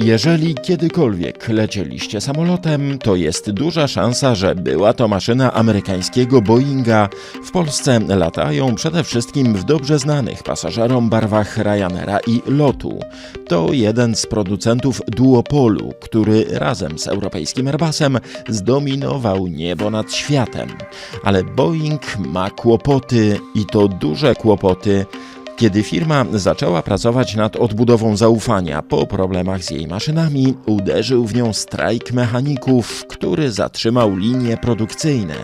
Jeżeli kiedykolwiek lecieliście samolotem, to jest duża szansa, że była to maszyna amerykańskiego Boeinga. W Polsce latają przede wszystkim w dobrze znanych pasażerom barwach Ryanaira i Lotu. To jeden z producentów duopolu, który razem z europejskim Airbusem zdominował niebo nad światem. Ale Boeing ma kłopoty i to duże kłopoty. Kiedy firma zaczęła pracować nad odbudową zaufania po problemach z jej maszynami, uderzył w nią strajk mechaników, który zatrzymał linie produkcyjne.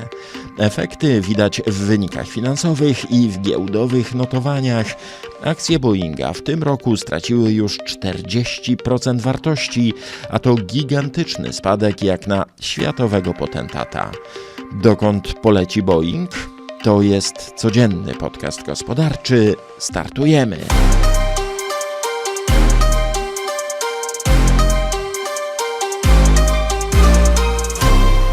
Efekty widać w wynikach finansowych i w giełdowych notowaniach. Akcje Boeinga w tym roku straciły już 40% wartości, a to gigantyczny spadek jak na światowego potentata. Dokąd poleci Boeing? To jest codzienny podcast gospodarczy. Startujemy.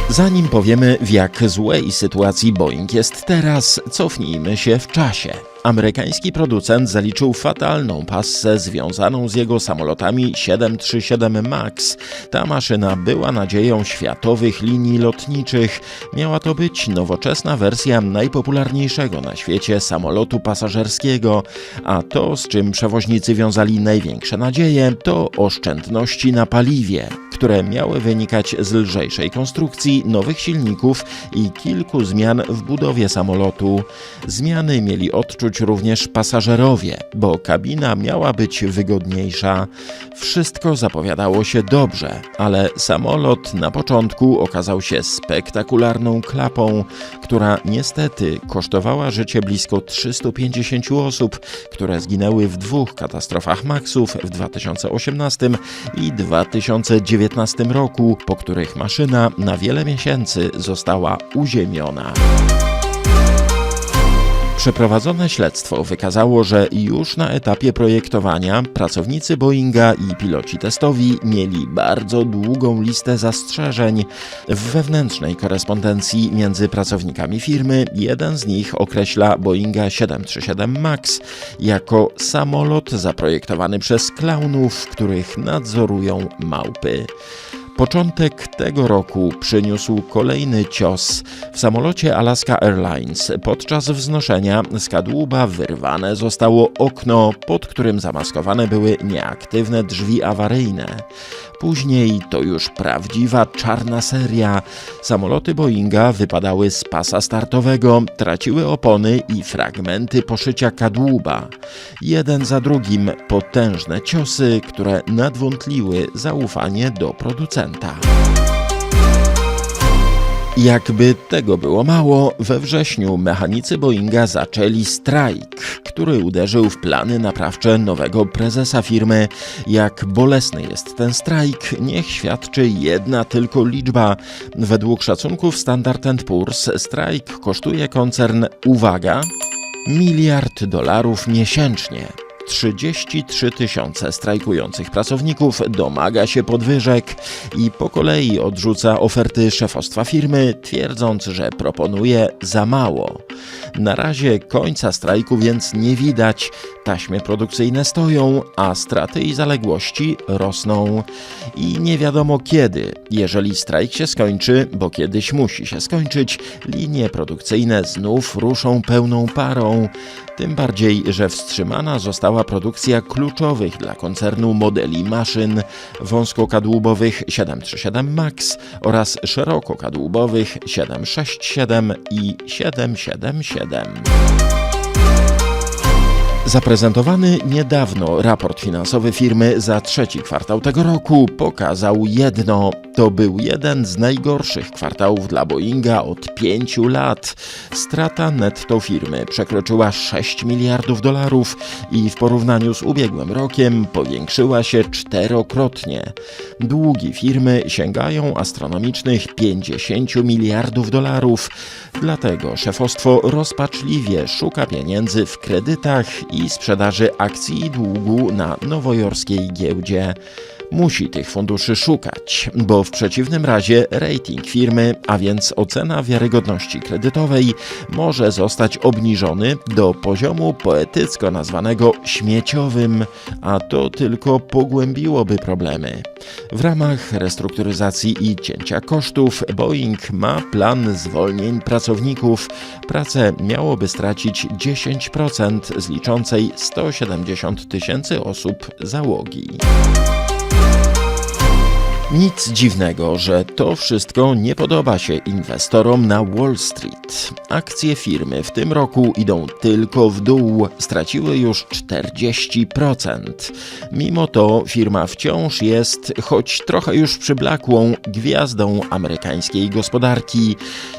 Zanim powiemy, w jak złej sytuacji Boeing jest teraz, cofnijmy się w czasie. Amerykański producent zaliczył fatalną passę związaną z jego samolotami 737 MAX. Ta maszyna była nadzieją światowych linii lotniczych. Miała to być nowoczesna wersja najpopularniejszego na świecie samolotu pasażerskiego, a to, z czym przewoźnicy wiązali największe nadzieje, to oszczędności na paliwie które miały wynikać z lżejszej konstrukcji, nowych silników i kilku zmian w budowie samolotu. Zmiany mieli odczuć również pasażerowie, bo kabina miała być wygodniejsza. Wszystko zapowiadało się dobrze, ale samolot na początku okazał się spektakularną klapą, która niestety kosztowała życie blisko 350 osób, które zginęły w dwóch katastrofach Maxów w 2018 i 2019 roku, po których maszyna na wiele miesięcy została uziemiona. Przeprowadzone śledztwo wykazało, że już na etapie projektowania pracownicy Boeinga i piloci testowi mieli bardzo długą listę zastrzeżeń. W wewnętrznej korespondencji między pracownikami firmy jeden z nich określa Boeinga 737 MAX jako samolot zaprojektowany przez klaunów, których nadzorują małpy. Początek tego roku przyniósł kolejny cios. W samolocie Alaska Airlines podczas wznoszenia z kadłuba wyrwane zostało okno, pod którym zamaskowane były nieaktywne drzwi awaryjne. Później to już prawdziwa czarna seria. Samoloty Boeinga wypadały z pasa startowego, traciły opony i fragmenty poszycia kadłuba. Jeden za drugim potężne ciosy, które nadwątliły zaufanie do producenta. Jakby tego było mało, we wrześniu mechanicy Boeinga zaczęli strajk, który uderzył w plany naprawcze nowego prezesa firmy. Jak bolesny jest ten strajk, niech świadczy jedna tylko liczba. Według szacunków Standard Poor's strajk kosztuje koncern, uwaga, miliard dolarów miesięcznie. 33 tysiące strajkujących pracowników domaga się podwyżek i po kolei odrzuca oferty szefostwa firmy, twierdząc, że proponuje za mało. Na razie końca strajku więc nie widać. Taśmy produkcyjne stoją, a straty i zaległości rosną. I nie wiadomo kiedy, jeżeli strajk się skończy, bo kiedyś musi się skończyć, linie produkcyjne znów ruszą pełną parą. Tym bardziej, że wstrzymana została produkcja kluczowych dla koncernu modeli maszyn wąskokadłubowych 737 MAX oraz szerokokadłubowych 767 i 777. 7. Zaprezentowany niedawno raport finansowy firmy za trzeci kwartał tego roku pokazał jedno. To był jeden z najgorszych kwartałów dla Boeinga od pięciu lat. Strata netto firmy przekroczyła 6 miliardów dolarów i w porównaniu z ubiegłym rokiem powiększyła się czterokrotnie. Długi firmy sięgają astronomicznych 50 miliardów dolarów. Dlatego szefostwo rozpaczliwie szuka pieniędzy w kredytach i sprzedaży akcji i długu na nowojorskiej giełdzie. Musi tych funduszy szukać, bo w przeciwnym razie rating firmy, a więc ocena wiarygodności kredytowej, może zostać obniżony do poziomu poetycko nazwanego śmieciowym, a to tylko pogłębiłoby problemy. W ramach restrukturyzacji i cięcia kosztów Boeing ma plan zwolnień pracowników. Pracę miałoby stracić 10% z liczącej 170 tysięcy osób załogi. Nic dziwnego, że to wszystko nie podoba się inwestorom na Wall Street. Akcje firmy w tym roku idą tylko w dół, straciły już 40%. Mimo to firma wciąż jest, choć trochę już przyblakłą, gwiazdą amerykańskiej gospodarki.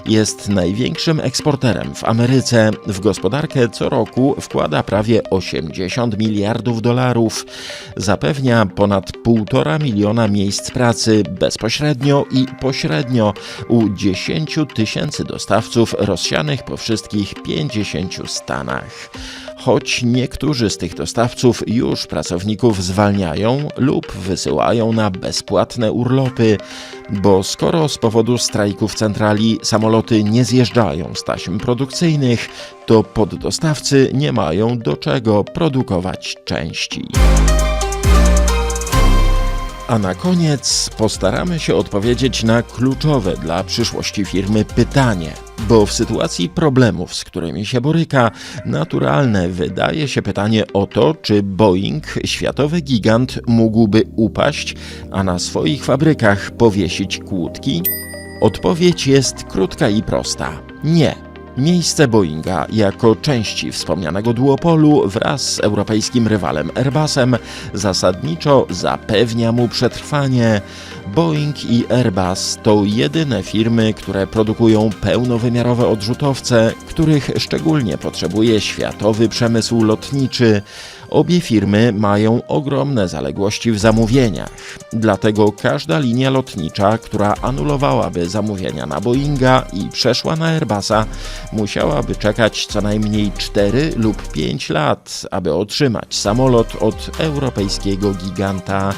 Jest największym eksporterem w Ameryce. W gospodarkę co roku wkłada prawie 80 miliardów dolarów. Zapewnia ponad 1,5 miliona miejsc pracy bezpośrednio i pośrednio u 10 tysięcy dostawców rozsianych po wszystkich 50 stanach. Choć niektórzy z tych dostawców już pracowników zwalniają lub wysyłają na bezpłatne urlopy, bo skoro z powodu strajków centrali samoloty nie zjeżdżają z taśm produkcyjnych, to poddostawcy nie mają do czego produkować części. A na koniec postaramy się odpowiedzieć na kluczowe dla przyszłości firmy pytanie, bo w sytuacji problemów, z którymi się boryka, naturalne wydaje się pytanie o to, czy Boeing, światowy gigant, mógłby upaść, a na swoich fabrykach powiesić kłódki? Odpowiedź jest krótka i prosta: nie. Miejsce Boeinga jako części wspomnianego duopolu wraz z europejskim rywalem Airbusem zasadniczo zapewnia mu przetrwanie. Boeing i Airbus to jedyne firmy, które produkują pełnowymiarowe odrzutowce, których szczególnie potrzebuje światowy przemysł lotniczy. Obie firmy mają ogromne zaległości w zamówieniach, dlatego każda linia lotnicza, która anulowałaby zamówienia na Boeinga i przeszła na Airbusa, musiałaby czekać co najmniej 4 lub 5 lat, aby otrzymać samolot od europejskiego giganta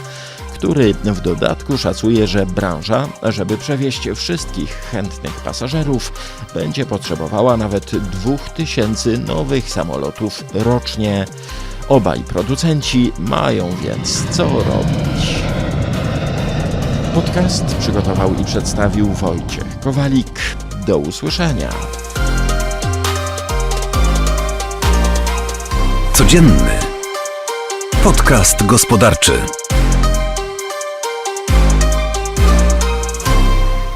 który w dodatku szacuje, że branża, żeby przewieźć wszystkich chętnych pasażerów, będzie potrzebowała nawet 2000 nowych samolotów rocznie. Obaj producenci mają więc co robić. Podcast przygotował i przedstawił Wojciech Kowalik. Do usłyszenia. Codzienny podcast gospodarczy.